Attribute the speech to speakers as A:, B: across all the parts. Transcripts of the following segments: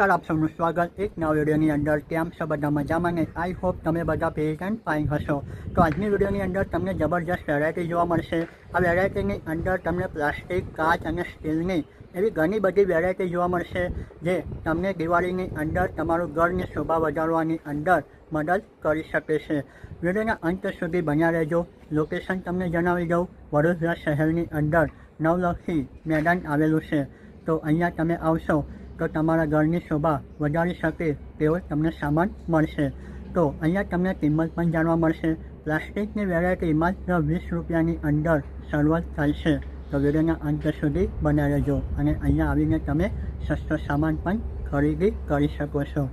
A: નમસ્કાર, આપ સૌનું સ્વાગત એક નવા વિડીયોની અંદર કેમ છો? બધા મજામાં ને? આઈ હોપ તમે બધા ફિટ એન્ડ ફાઇન હશો. તો આજની વિડીયોની અંદર તમને જબરજસ્ત વેરાયટી જોવા મળશે. આ વેરાયટીની અંદર તમને પ્લાસ્ટિક કાચ અને સ્ટીલની એવી ઘણી બધી વેરાયટી જોવા મળશે, જે તમને દિવાળીની અંદર તમારું ઘરની શોભા વધારવાની અંદર મદદ કરી શકે છે. વિડીયોના અંત સુધી બન્યા રહેજો. લોકેશન તમને જણાવી દઉં. વડોદરા શહેરની અંદર નવલખી મેદાન આવેલું છે. તો અહીંયા તમે આવશો. તો તમારા ઘરની શોભા વધારી શકે તેવો તમને સામાન મળશે. તો અહીંયા તમને કિંમત પણ જાણવા મળશે. પ્લાસ્ટિકની વેરાયટી માત્ર વીસ રૂપિયાની અંદર શરૂઆત થાય તો વિડીયોના અંત સુધી બનાવી રહેજો અને અહીંયા આવીને તમે સસ્તો સામાન પણ ખરીદી કરી શકો છો.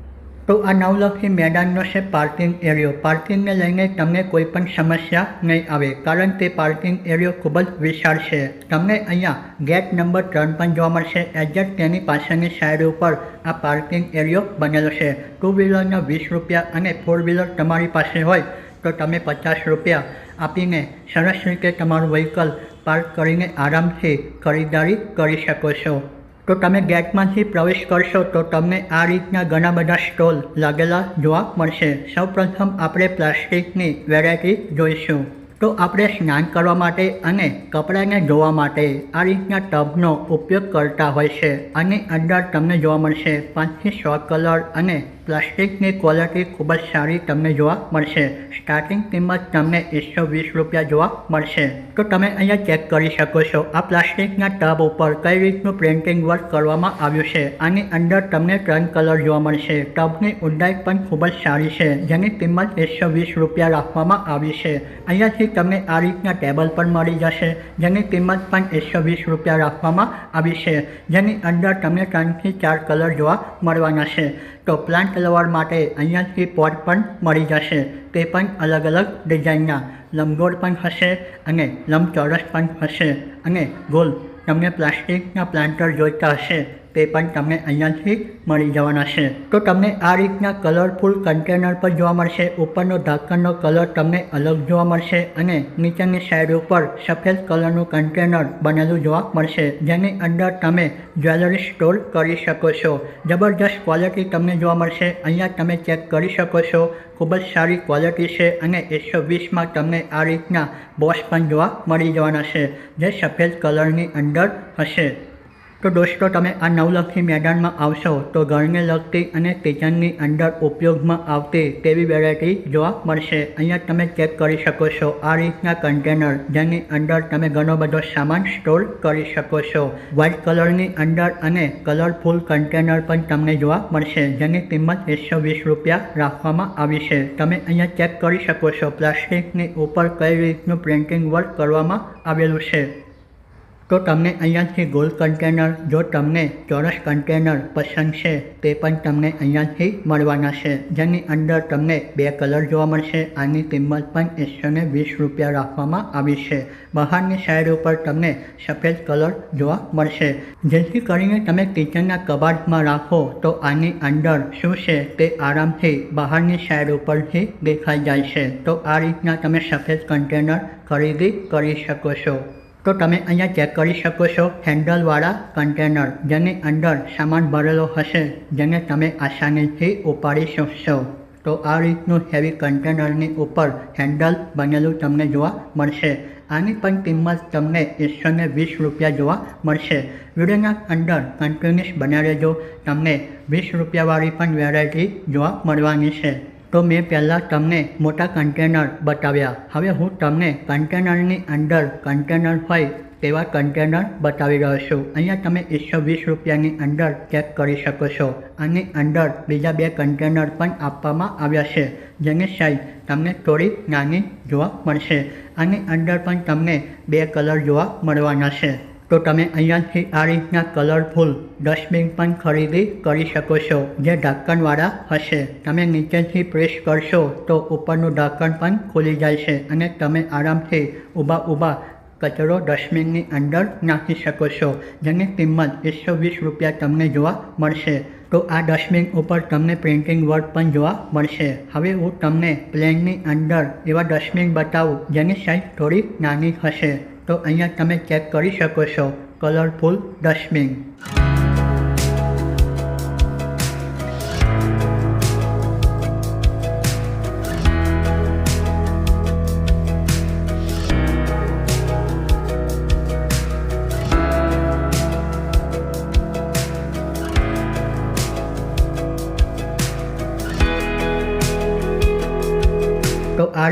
A: તો આ નવલખી મેદાનનો છે પાર્કિંગ એરિયો પાર્કિંગને લઈને તમને કોઈ પણ સમસ્યા નહીં આવે, કારણ તે પાર્કિંગ એરિયો ખૂબ જ વિશાળ છે. તમને અહીંયા ગેટ નંબર ત્રણ પણ જોવા મળશે. એક્ઝેક્ટ તેની પાછળની સાઈડ ઉપર આ પાર્કિંગ એરિયો બનેલો છે. ટુ વ્હીલરના વીસ રૂપિયા અને ફોર વ્હીલર તમારી પાસે હોય તો તમે પચાસ રૂપિયા આપીને સરસ રીતે તમારું વ્હીકલ પાર્ક કરીને આરામથી ખરીદારી કરી શકો છો. તો તમે ગેટમાંથી પ્રવેશ કરશો તો તમને આ રીતના ઘણા બધા સ્ટોલ લાગેલા જોવા મળશે. સૌપ્રથમ આપણે પ્લાસ્ટિકની વેરાયટી જોઈશું. તો આપણે સ્નાન કરવા માટે અને કપડાને ધોવા માટે આ રીતના ટબનો ઉપયોગ કરતા હોય છે. અને અંદર તમને જોવા મળશે પાંચથી છ કલર અને પ્લાસ્ટિકની ક્વોલિટી ખૂબ જ સારી તમને જોવા મળશે. સ્ટાર્ટિંગ કિંમત તમને એકસો વીસ રૂપિયા જોવા મળશે. તો તમે અહીંયા ચેક કરી શકો છો, આ પ્લાસ્ટિકના ટબ ઉપર કઈ રીતનું પ્રિન્ટિંગ વર્ક કરવામાં આવ્યું છે. આની અંદર તમને ત્રણ કલર જોવા મળશે. ટબની ઊંડાઈ પણ ખૂબ જ સારી છે, જેની કિંમત એકસો વીસ રૂપિયા રાખવામાં આવી છે. અહીંયાથી તમને આ રીતના ટેબલ પણ મળી જશે, જેની કિંમત પણ એકસો વીસ રૂપિયા રાખવામાં આવી છે, જેની અંદર તમને ત્રણથી ચાર કલર જોવા મળવાના છે. તો પ્લાન્ટ લવર માટે અહીંયાથી પોટ પણ મળી જશે. તે પણ અલગ અલગ ડિઝાઇનના. લંબગોળ પણ હશે અને લંબચોરસ પણ હશે અને ગોલ તમને પ્લાસ્ટિકના પ્લાન્ટર જોઈતા હશે. તે પણ તમને અહીંયાથી મળી જવાના છે. તો તમને આ રીતના કલરફુલ કન્ટેનર પર જોવા મળશે. ઉપરનો ઢાંકણનો કલર તમને અલગ જોવા મળશે અને નીચેની સાઈડ ઉપર સફેદ કલરનું કન્ટેનર બનેલું જોવા મળશે, જેની અંદર તમે જ્વેલરી સ્ટોર કરી શકો છો. જબરજસ્ત ક્વોલિટી તમને જોવા મળશે. અહીંયા તમે ચેક કરી શકો છો. ખૂબ જ સારી ક્વોલિટી છે અને એકસો વીસમાં તમને આ રીતના બોસ પણ જોવા મળી જવાના છે, જે સફેદ કલરની અંદર હશે. તો દોસ્તો, તમે આ નવલખી મેદાનમાં આવશો તો ઘરને લગતી અને કિચનની અંદર ઉપયોગમાં આવતી તેવી વેરાયટી જોવા મળશે. અહીંયા તમે ચેક કરી શકો છો આ રીતના કન્ટેનર જેની અંદર તમે ઘણો બધો સામાન સ્ટોર કરી શકો છો. વ્હાઇટ કલરની અંદર અને કલરફુલ કન્ટેનર પણ તમને જોવા મળશે, જેની કિંમત એકસો વીસ રૂપિયા રાખવામાં આવી છે. તમે અહીંયા ચેક કરી શકો છો પ્લાસ્ટિકની ઉપર કઈ રીતનું પ્રિન્ટિંગ વર્ક કરવામાં આવેલું છે. તો તમને અહીંયાથી ગોલ કન્ટેનર જો તમને ચોરસ કન્ટેનર પસંદ છે, તે પણ તમને અહીંયાથી મળવાના છે. જેની અંદર તમને બે કલર જોવા મળશે. આની કિંમત પણ એકસો ને વીસ રૂપિયા રાખવામાં આવી છે. બહારની સાઈડ ઉપર તમને સફેદ કલર જોવા મળશે. જેથી કરીને તમે કિચનના કબાટમાં રાખો, તો આની અંદર શું છે તે આરામથી બહારની સાઈડ ઉપરથી દેખાઈ જાય છે. તો આ રીતના તમે સફેદ કન્ટેનર ખરીદી કરી શકો છો. તો તમે અહીંયા ચેક કરી શકો છો હેન્ડલવાળા કન્ટેનર જેની અંદર સામાન ભરેલો હશે, જેને તમે આસાનીથી ઉપાડી શકશો. તો આ રીતનું હેવી કન્ટેનરની ઉપર હેન્ડલ બનેલું તમને જોવા મળશે. આની પણ કિંમત તમને એકસો ને વીસ રૂપિયા જોવા મળશે. વિડીયોના અંદર કન્ટિન્યુઅસ બન્યા રહેજો તમને વીસ રૂપિયાવાળી પણ વેરાયટી જોવા મળવાની છે. તો મેં પહેલાં તમને મોટા કન્ટેનર બતાવ્યા. હવે હું તમને કન્ટેનરની અંદર કન્ટેનર હોય તેવા કન્ટેનર બતાવી રહ્યો છું. અહીંયા તમે એકસો વીસ રૂપિયાની અંદર ચેક કરી શકો છો. આની અંદર બીજા બે કન્ટેનર પણ આપવામાં આવ્યા છે, જેની સાઈઝ તમને થોડી નાની જોવા મળશે. આની અંદર પણ તમને બે કલર જોવા મળવાના છે. તો તમે અહીંયાથી આ રીતના કલરફુલ ડસ્ટબિન પણ ખરીદી કરી શકો છો, જે ઢાંકણવાળા હશે. તમે નીચેથી પ્રેસ કરશો તો ઉપરનું ઢાંકણ પણ ખુલી જાય છે અને તમે આરામથી ઊભા ઊભા કચરો ડસ્ટબિનની અંદર નાખી શકો છો, જેની કિંમત એકસો વીસ રૂપિયા તમને જોવા મળશે. તો આ ડસ્ટબિન ઉપર તમને પ્રિન્ટિંગ વર્ક પણ જોવા મળશે. હવે હું તમને પ્લેનની અંદર એવા ડસ્ટબિન બતાવું, જેની સાઈઝ થોડી નાની હશે. તો અહીંયા તમે ચેક કરી શકો છો કલરફુલ ડસ્ટબિન.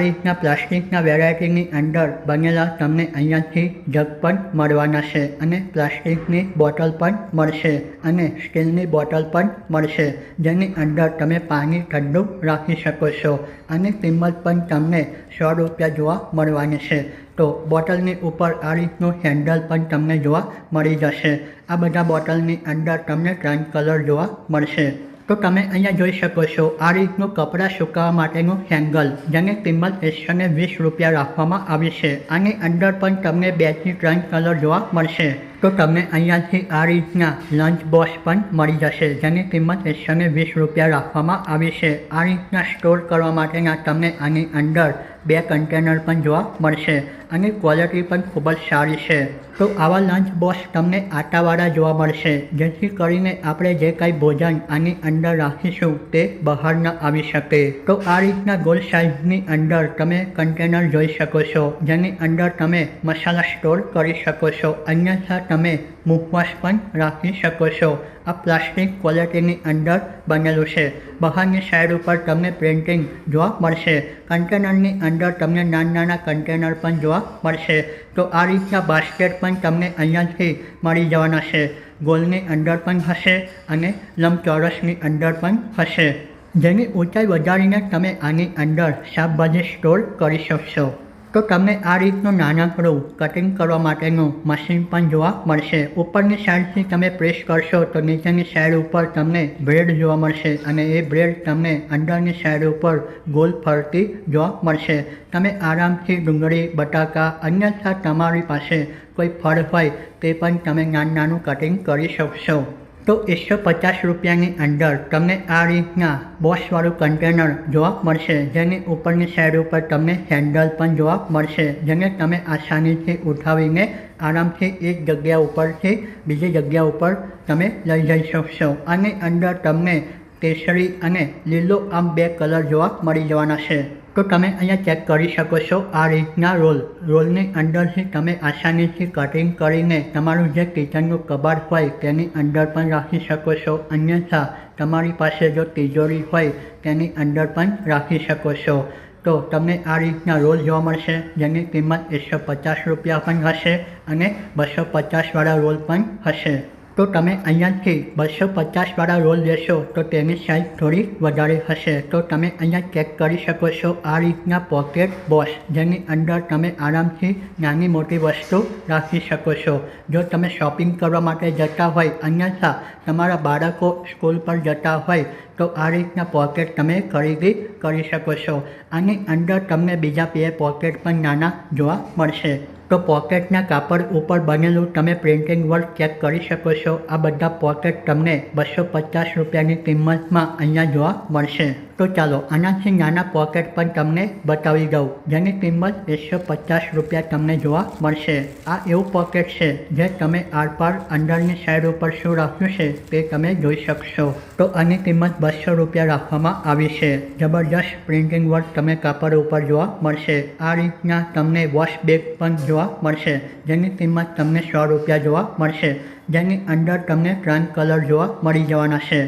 A: રીતના પ્લાસ્ટિકના વેરાયટીની અંદર બનેલા તમને અહીંયાથી જગ પણ મળવાના છે અને પ્લાસ્ટિકની બોટલ પણ મળશે અને સ્ટીલની બોટલ પણ મળશે, જેની અંદર તમે પાણી ઠંડુ રાખી શકો છો અને કિંમત પણ તમને સો રૂપિયા જોવા મળવાની છે. તો બોટલની ઉપર આ રીતનું હેન્ડલ પણ તમને જોવા મળી જશે. આ બધા બોટલની અંદર તમને ત્રણ કલર જોવા મળશે. તો તમે અહીંયા જોઈ શકો છો, આ રીતનું કપડાં સુકાવવા માટેનું હેંગલ જેની કિંમત એકસો વીસ રૂપિયા રાખવામાં આવી છે. આની અંદર પણ તમને બેથી ત્રણ કલર જોવા મળશે. તો તમને અહીંયાથી આ રીતના લંચ બોક્સ પણ મળી જશે, જેની કિંમત એકસો ને વીસ રૂપિયા રાખવામાં આવી છે. આ રીતના સ્ટોર કરવા માટેના તમને આની અંદર બે કન્ટેનર પણ જોવા મળશે અને ક્વોલિટી પણ ખૂબ જ સારી છે. તો આવા લંચ બોક્સ તમને આટાવાળા જોવા મળશે, જેથી કરીને આપણે જે કાંઈ ભોજન આની અંદર રાખીશું તે બહાર ન આવી શકે. તો આ રીતના ગોલ સાઇઝની અંદર તમે કન્ટેનર જોઈ શકો છો, જેની અંદર તમે મસાલા સ્ટોર કરી શકો છો. અન્યથા તમે મુખવાસ પણ રાખી શકો છો. આ પ્લાસ્ટિક ક્વોલિટીની અંદર બનેલું છે. બહારની સાઈડ ઉપર તમને પ્રિન્ટિંગ જોવા મળશે. કન્ટેનરની અંદર તમને નાના નાના કન્ટેનર પણ જોવા મળશે. તો આ રીતના બાસ્કેટ પણ તમને અહીંયાથી મળી જવાના છે. ગોલની અંદર પણ હશે અને લંબચોરસની અંદર પણ હશે. જેની ઊંચાઈ વધારીને તમે આની અંદર શાકભાજી સ્ટોર કરી શકશો. તો તમને આ રીતનું નાનકડું કટિંગ કરવા માટેનું મશીન પણ જોવા મળશે. ઉપરની સાઈડથી તમે પ્રેસ કરશો તો નીચેની સાઈડ ઉપર તમને બ્રેડ જોવા મળશે અને એ બ્રેડ તમને અંદરની સાઈડ ઉપર ગોલ ફરતી જોવા મળશે. તમે આરામથી ડુંગળી, બટાકા, અન્યથા તમારી પાસે કોઈ ફળ હોય તે પણ તમે નાનું નાનું કટિંગ કરી શકશો. તો એકસો પચાસ રૂપિયાની અંદર તમને આ રીતના બોક્સવાળું કન્ટેનર જોવા મળશે. જેની ઉપરની સાઈડ ઉપર તમને હેન્ડલ પણ જોવા મળશે, જેને તમે આસાનીથી ઉઠાવીને આરામથી એક જગ્યા ઉપરથી બીજી જગ્યા ઉપર તમે લઈ જઈ શકશો. આની અંદર તમને કેસરી અને લીલો આમ બે કલર જોવા મળી જવાના છે. તો તમે અહીંયા ચેક કરી શકો છો આ રીતના રોલ. રોલની અંદરથી તમે આસાનીથી કટિંગ કરીને તમારું જે કિચનનું કબાટ હોય તેની અંદર પણ રાખી શકો છો. અન્યથા, તમારી પાસે જો તિજોરી હોય તેની અંદર પણ રાખી શકો છો. તો તમને આ રીતના રોલ જોવા મળશે, જેની કિંમત એકસો પચાસ રૂપિયા પણ હશે અને બસો પચાસવાળા રોલ પણ હશે. તો તમે અહીંયાથી બસો પચાસવાળા રોલ લેશો, તો તેની સાઇઝ થોડી વધારે હશે. તો તમે અહીંયા ચેક કરી શકો છો આ રીતના પોકેટ બોક્સ જેની અંદર તમે આરામથી નાની મોટી વસ્તુ રાખી શકો છો. જો તમે શોપિંગ કરવા માટે જતા હોય, અન્યથા તમારા બાળકો સ્કૂલ પર જતા હોય તો આ રીતના પોકેટ તમે ખરીદી કરી શકો છો. આની અંદર તમને બીજા બે પોકેટ પણ નાના જોવા મળશે. તો પોકેટના કાપડ ઉપર બનેલું તમે પ્રિન્ટિંગ વર્ક ચેક કરી શકો છો. આ બધા પોકેટ તમને બસો પચાસ રૂપિયાની કિંમતમાં અહીંયા જોવા મળશે. તો ચાલો આનાથી નાના પોકેટ પણ તમને બતાવી દઉં, જેની કિંમત એકસો પચાસ રૂપિયા તમને જોવા મળશે. આ એવું પોકેટ છે જે તમે આરપાર અંદરની સાઈડ ઉપર શું રાખ્યું છે તે તમે જોઈ શકશો. તો આની કિંમત બસો રૂપિયા રાખવામાં આવી છે. જબરજસ્ત પ્રિન્ટિંગ વર્ક તમે કાપડ ઉપર જોવા મળશે. આ રીતના તમને વોશ બેગ પણ જોવા મળશે, જેની કિંમત તમને સો રૂપિયા જોવા મળશે, જેની અંદર તમને ત્રણ કલર જોવા મળી જવાના છે.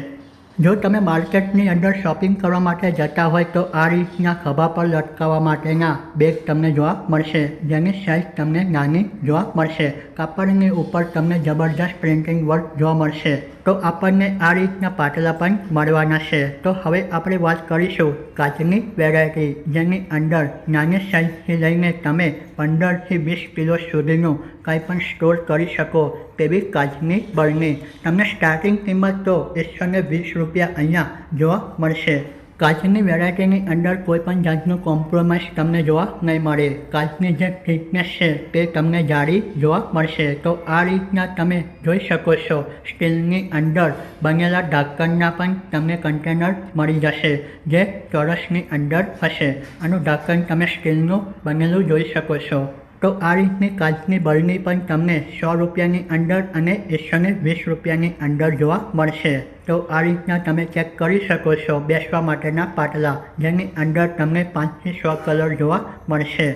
A: જો તમે માર્કેટની અંદર શોપિંગ કરવા માટે જતા હોય તો આ રીતના ખભા પર લટકાવવા માટેના બેગ તમને જોવા મળશે, જેની સાઇઝ તમને નાની જોવા મળશે. કાપડની ઉપર તમને જબરજસ્ત પ્રિન્ટિંગ વર્ક જોવા મળશે. તો આપણને આ રીતના પાટલા પણ મળવાના છે. તો હવે આપણે વાત કરીશું કાચની વેરાયટી જેની અંદર નાની સાઇઝથી લઈને તમે પંદરથી વીસ કિલો સુધીનું કંઈ પણ સ્ટોર કરી શકો તેવી કાચની બરણી તમને સ્ટાર્ટિંગ કિંમત તો એકસો ને વીસ રૂપિયા અહીંયા જોવા મળશે. કાચની વેરાયટીની અંદર કોઈ પણ જાતનું કોમ્પ્રોમાઇઝ તમને જોવા નહીં મળે. કાચની જે થિકનેસ છે તે તમને જાડી જોવા મળશે. તો આ રીતના તમે જોઈ શકો છો સ્ટીલની અંદર બનેલા ઢાંકણના પણ તમને કન્ટેનર મળી જશે, જે ચોરસની અંદર હશે. આનું ઢાંકણ તમે સ્ટીલનું બનેલું જોઈ શકો છો. તો આ રીતની કાચની બરણી પણ તમને સો રૂપિયાની અંદર અને એકસો ને વીસ રૂપિયાની અંદર જોવા મળશે. તો આ રીતના તમે ચેક કરી શકો છો બેસવા માટેના પાટલા, જેની અંદર તમને પાંચથી સો કલર જોવા મળશે.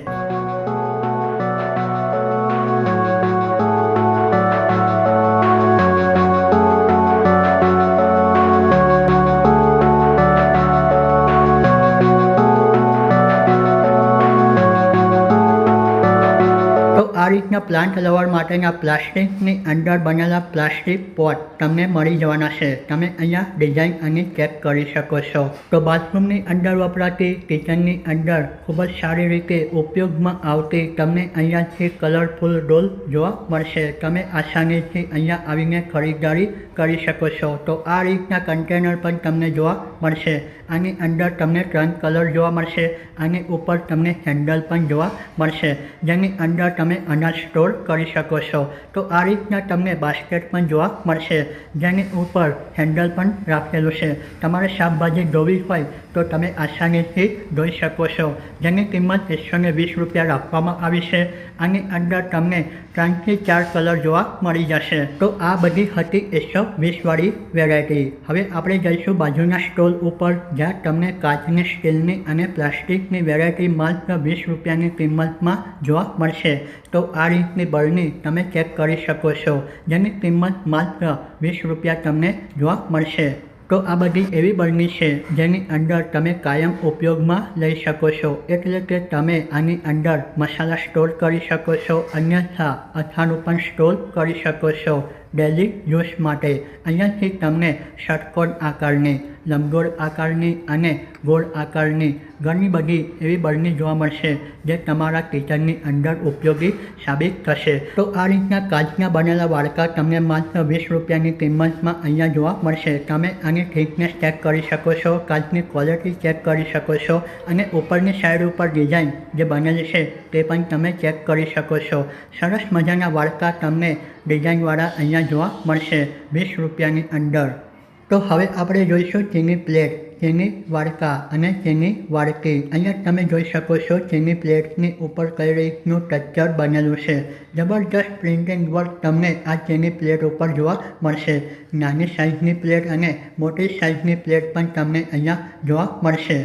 A: રીતના પ્લાન્ટ લવર માટેના પ્લાસ્ટિકની અંદર બનેલા પ્લાસ્ટિક પોટ તમને મળી જવાના છે. તમે અહીંયા ડિઝાઇન અને ચેક કરી શકો છો. તો બાથરૂમની અંદર વપરાતી કિચનની અંદર ખૂબ જ સારી રીતે ઉપયોગમાં આવતી તમને અહીંયાથી કલરફુલ ડોલ જોવા મળશે. તમે આસાનીથી અહીંયા આવીને ખરીદારી કરી શકો છો. તો આ રીતના કન્ટેનર પણ તમને જોવા મળશે. આની અંદર તમને ત્રણ કલર જોવા મળશે. આની ઉપર તમને હેન્ડલ પણ જોવા મળશે. જેની અંદર તમે અનાજ સ્ટોર કરી શકો છો. તો આ રીતના તમને બાસ્કેટ પણ જોવા મળશે. જેની ઉપર હેન્ડલ પણ રાખેલું છે. તમારે શાકભાજી ધોવી હોય તો તમે આસાનીથી ધોઈ શકો છો. જેની કિંમત એકસો ને વીસ રૂપિયા રાખવામાં આવી છે. આની અંદર તમને ત્રણથી ચાર કલર જોવા મળી જશે. તો આ બધી હતી એકસો વીસવાળી વેરાયટી હવે આપણે જઈશું બાજુના સ્ટોલ ઉપર. જ્યાં તમને કાચની સ્ટીલની અને પ્લાસ્ટિકની વેરાયટી માત્ર વીસ રૂપિયાની કિંમતમાં જોવા મળશે. તો આ રીતની બરણી તમે ચેક કરી શકો છો. જેની કિંમત માત્ર વીસ રૂપિયા તમને જોવા મળશે. તો આ બધી એવી બરણી છે જેની અંદર તમે કાયમ ઉપયોગમાં લઈ શકો છો. એટલે કે તમે આની અંદર મસાલા સ્ટોર કરી શકો છો, અન્યથા અથાણું પણ સ્ટોર કરી શકો છો. ડેલી યુઝ માટે. અહીંયાથી તમને ષટકોણ આકારની, લંબગોળ આકારની અને ગોળ આકારની ઘણી બધી એવી બરણી જોવા મળશે જે તમારા કિચનની અંદર ઉપયોગી સાબિત થશે. તો આ રીતના કાચના બનેલા વાડકા તમને માત્ર વીસ રૂપિયાની કિંમતમાં અહીંયા જોવા મળશે. તમે આની થિકનેસ ચેક કરી શકો છો, કાચની ક્વોલિટી ચેક કરી શકો છો અને ઉપરની સાઈડ ઉપર ડિઝાઇન જે બનેલી છે તે પણ તમે ચેક કરી શકો છો. સરસ મજાના વાડકા તમને ડિઝાઇનવાળા અહીંયા જોવા મળશે વીસ રૂપિયાની અંદર. તો હવે આપણે જોઈશું ચીની પ્લેટ, ચીની વાડકા અને ચીની વાડકી. અહીંયા તમે જોઈ શકો છો ચીની પ્લેટની ઉપર કઈ રીતનું ટેક્ચર બનેલું છે. જબરજસ્ત પ્રિન્ટિંગ વર્ક તમને આ ચીની પ્લેટ ઉપર જોવા મળશે. નાની સાઇઝની પ્લેટ અને મોટી સાઇઝની પ્લેટ પણ તમને અહીંયા જોવા મળશે.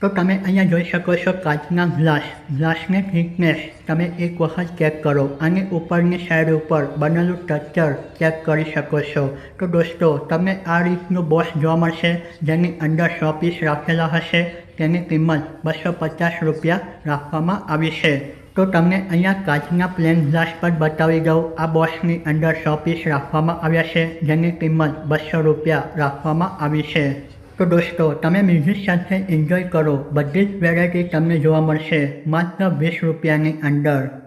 A: તો તમે અહીંયા જોઈ શકો છો કાચના ગ્લાસ. ગ્લાસની થિકનેસ તમે એક વખત ચેક કરો અને ઉપરની સાઈડ ઉપર બનેલું સ્ટ્રક્ચર ચેક કરી શકો છો. તો દોસ્તો, તમને આ રીતનું બોક્સ જોવા મળશે, જેની અંદર સો પીસ રાખેલા હશે. તેની કિંમત બસો પચાસ રૂપિયા રાખવામાં આવી છે. તો તમને અહીંયા કાચના પ્લેન ગ્લાસ પર બતાવી દઉં, આ બોક્સની અંદર સો પીસ રાખવામાં આવ્યા છે, જેની કિંમત બસો રૂપિયા રાખવામાં આવી છે. તો દોસ્તો, તમે મ્યુઝિક સાથે એન્જોય કરો. બધી જ વેરાયટી તમને જોવા મળશે. માત્ર વીસ રૂપિયાની અંદર.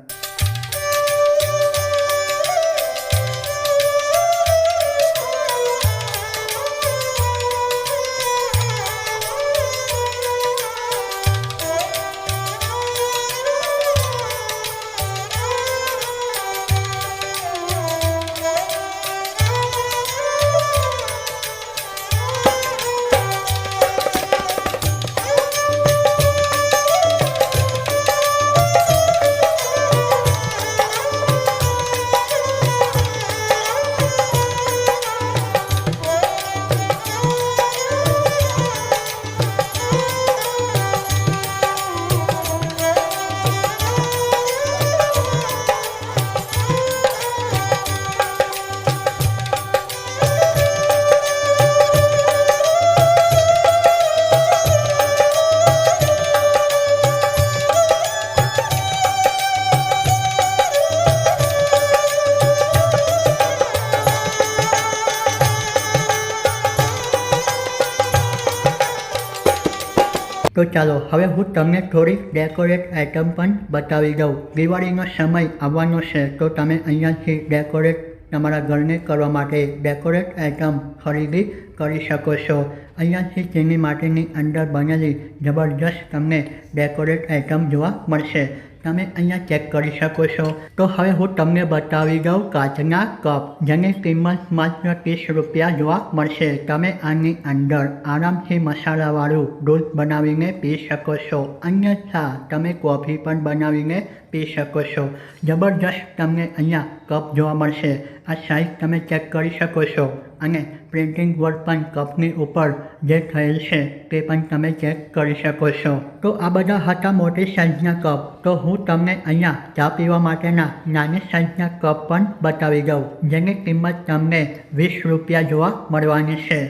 A: તો ચાલો હવે હું તમને થોડીક ડેકોરેટ આઇટમ પણ બતાવી દઉં. દિવાળીનો સમય આવવાનો છે, તો તમે અહીંયાથી ડેકોરેટ તમારા ઘરને કરવા માટે ડેકોરેટ આઇટમ ખરીદી કરી શકો છો. અહીંયાથી તેની માટેની અંદર બનેલી જબરજસ્ત તમને ડેકોરેટ આઇટમ જોવા મળશે. તમે અહીંયા ચેક કરી શકો છો. તો હવે હું તમને બતાવી દઉં કાચના કપ, જેની કિંમત માત્ર ત્રીસ રૂપિયા જોવા મળશે. તમે આની અંદર આરામથી મસાલાવાળું દૂધ બનાવીને પી શકો છો. અન્યથા, તમે કોફી પણ બનાવીને પી શકો છો. જબરજસ્ત તમને અહીંયા કપ જોવા મળશે. આ સાઇઝ તમે ચેક કરી શકો છો. અને પ્રિન્ટિંગ વર્ક પણ કપની ઉપર જે થયેલ છે, તે પણ તમે ચેક કરી શકો છો. તો આ બધા હતા મોટી સાઇઝના કપ તો હું તમને અહીંયા ચા પીવા માટેના નાની સાઇઝના કપ પણ બતાવી દઉં, જેની કિંમત તમને વીસ રૂપિયા જોવા મળવાની છે.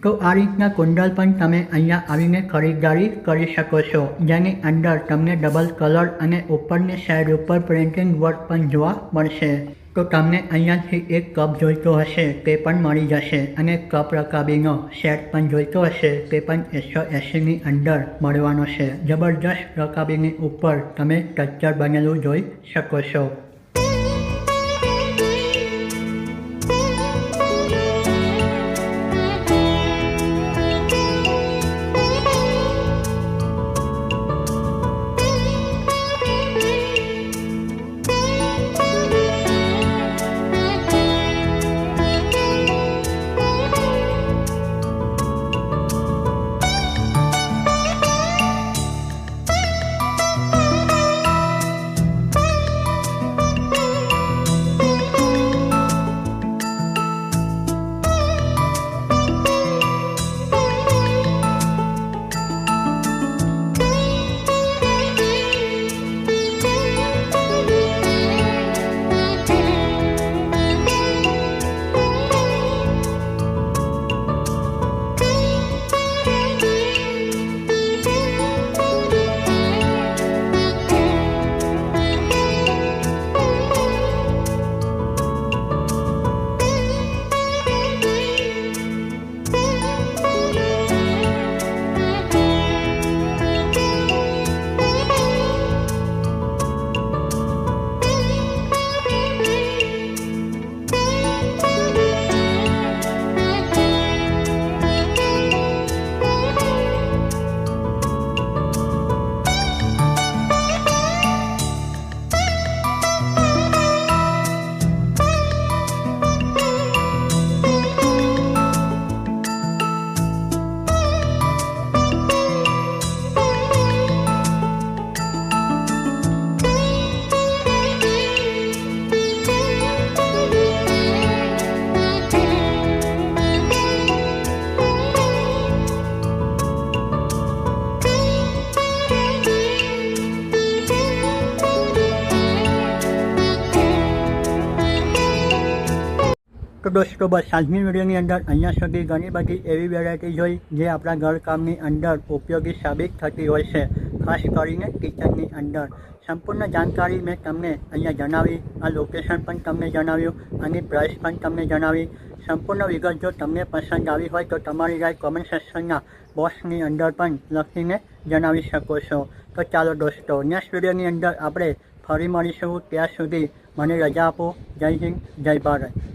A: તો આ રીતના કુંડલ પણ તમે અહીંયા આવીને ખરીદદારી કરી શકો છો, જેની અંદર તમને ડબલ કલર અને ઉપરની સાઈડ ઉપર પ્રિન્ટિંગ વર્ક પણ જોવા મળશે. તો તમને અહીંયાથી એક કપ જોઈતો હશે, તે પણ મળી જશે. અને કપ રકાબીનો સેટ પણ જોઈતો હશે, તે પણ એકસો એંસીની અંદર મળવાનો છે. જબરજસ્ત રકાબીની ઉપર તમે સ્ટ્રક્ચર બનેલું જોઈ શકો છો. દોસ્તો, બસ આજની વિડીયોની અંદર અહીંયા સુધી ઘણી બધી એવી વેરાયટી જોઈ જે આપણા ઘરકામની અંદર ઉપયોગી સાબિત થતી હોય છે, ખાસ કરીને કિચનની અંદર. સંપૂર્ણ જાણકારી મેં તમને અહીંયા જણાવી, આ લોકેશન પણ તમને જણાવ્યું, આની પ્રાઇસ પણ તમને જણાવી. સંપૂર્ણ વિગત જો તમને પસંદ આવી હોય તો તમારી રાય કોમેન્ટ સેક્શનના બોક્સની અંદર પણ લખીને જણાવી શકો છો. તો ચાલો દોસ્તો નેક્સ્ટ વિડીયોની અંદર આપણે ફરી મળીશું. ત્યાં સુધી મને રજા આપો. જય હિન્દ, જય ભારત.